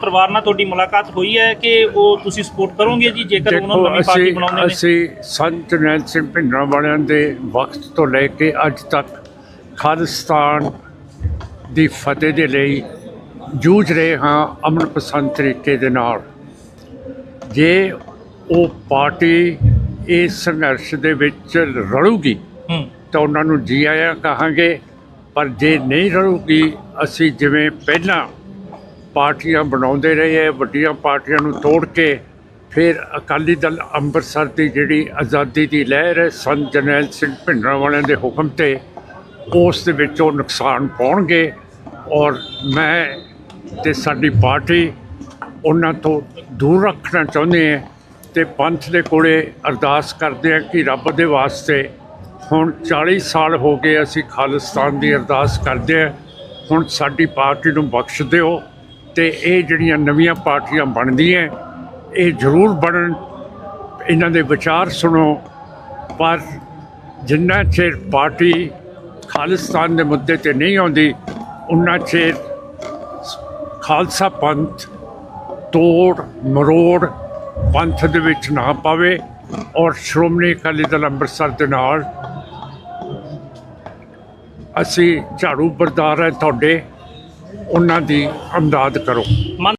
ਪਰਿਵਾਰ ਨਾਲ ਤੁਹਾਡੀ ਮੁਲਾਕਾਤ ਹੋਈ ਹੈ ਕਿ ਉਹ ਤੁਸੀਂ ਸਪੋਰਟ ਕਰੋਗੇ ਜੀ? ਜੇਕਰ ਉਹਨਾਂ ਨੂੰ ਨਵੀਂ ਪਾਰਟੀ ਅਸੀਂ ਬਣਾਉਂਦੇ ਨੇ। ਅਸੀਂ ਸੰਤ ਜਰਨੈਲ ਸਿੰਘ ਭਿੰਡਰਾਂ ਵਾਲਿਆਂ ਦੇ ਵਕਤ ਤੋਂ ਲੈ ਕੇ ਅੱਜ ਤੱਕ ਖਾਲਿਸਤਾਨ ਦੀ ਫਤਿਹ ਦੇ ਲਈ ਜੂਝ ਰਹੇ ਹਾਂ ਅਮਨ ਪਸੰਦ ਤਰੀਕੇ ਦੇ ਨਾਲ। ਜੇ ਉਹ ਪਾਰਟੀ ਇਸ ਸੰਘਰਸ਼ ਦੇ ਵਿੱਚ ਰਲੂਗੀ ਤਾਂ ਉਹਨਾਂ ਨੂੰ ਜੀ ਆਇਆਂ ਕਹਾਂਗੇ ਪਰ ਜੇ ਨਹੀਂ ਰਲੂਗੀ ਅਸੀਂ ਜਿਵੇਂ ਪਹਿਲਾਂ ਪਾਰਟੀਆਂ ਬਣਾਉਂਦੇ ਰਹੇ ਹੈ, ਵੱਡੀਆਂ ਪਾਰਟੀਆਂ ਨੂੰ ਤੋੜ ਕੇ ਫਿਰ ਅਕਾਲੀ ਦਲ ਅੰਮ੍ਰਿਤਸਰ ਦੀ ਜਿਹੜੀ ਆਜ਼ਾਦੀ ਦੀ ਲਹਿਰ ਹੈ, ਸੰਤ ਜਰਨੈਲ ਸਿੰਘ ਭਿੰਡਰਾਂ ਵਾਲਿਆਂ ਦੇ ਹੁਕਮ ਤੇ ਉਸ ਦੇ ਵਿੱਚ ਉਹ ਨੁਕਸਾਨ ਪਾਉਣਗੇ ਔਰ ਮੈਂ ਤੇ ਸਾਡੀ ਪਾਰਟੀ ਉਹਨਾਂ ਤੋਂ ਦੂਰ ਰੱਖਣਾ ਚਾਹੁੰਦੇ ਹਾਂ ਤੇ ਪੰਥ ਦੇ ਕੋਲੇ ਅਰਦਾਸ ਕਰਦੇ ਹਾਂ ਕਿ ਰੱਬ ਦੇ ਵਾਸਤੇ ਹੁਣ 40 ਸਾਲ ਹੋ ਗਏ ਅਸੀਂ ਖਾਲਿਸਤਾਨ ਦੀ ਅਰਦਾਸ ਕਰਦੇ ਹਾਂ, ਹੁਣ ਸਾਡੀ ਪਾਰਟੀ ਨੂੰ ਬਖਸ਼ ਦਿਓ ਤੇ ਇਹ ਜਿਹੜੀਆਂ ਨਵੀਆਂ ਪਾਰਟੀਆਂ ਬਣਦੀਆਂ, ਇਹ ਜ਼ਰੂਰ ਬਣਨ। ਇਹਨਾਂ ਦੇ ਵਿਚਾਰ ਸੁਣੋ। ਪਰ ਜਿੰਨਾ ਚਿਰ ਪਾਰਟੀ ਖਾਲਿਸਤਾਨ ਦੇ ਮੁੱਦੇ ਤੇ ਨਹੀਂ ਆਉਂਦੀ, ਉਨਾ ਚਿਰ ਖਾਲਸਾ ਪੰਥ ਤੋੜ, ਮਰੋੜ ਪੰਥ ਦੇ ਵਿੱਚ ਨਾ ਪਾਵੇ ਔਰ ਸ਼੍ਰੋਮਣੀ ਅਕਾਲੀ ਦਲ ਅੰਮ੍ਰਿਤਸਰ ਦੇ ਨਾਲ ਅਸੀਂ ਝਾੜੂ ਬਰਦਾਰ ਹੈ ਤੁਹਾਡੇ। ਉਹਨਾਂ ਦੀ ਅਮਦਾਦ ਕਰੋ।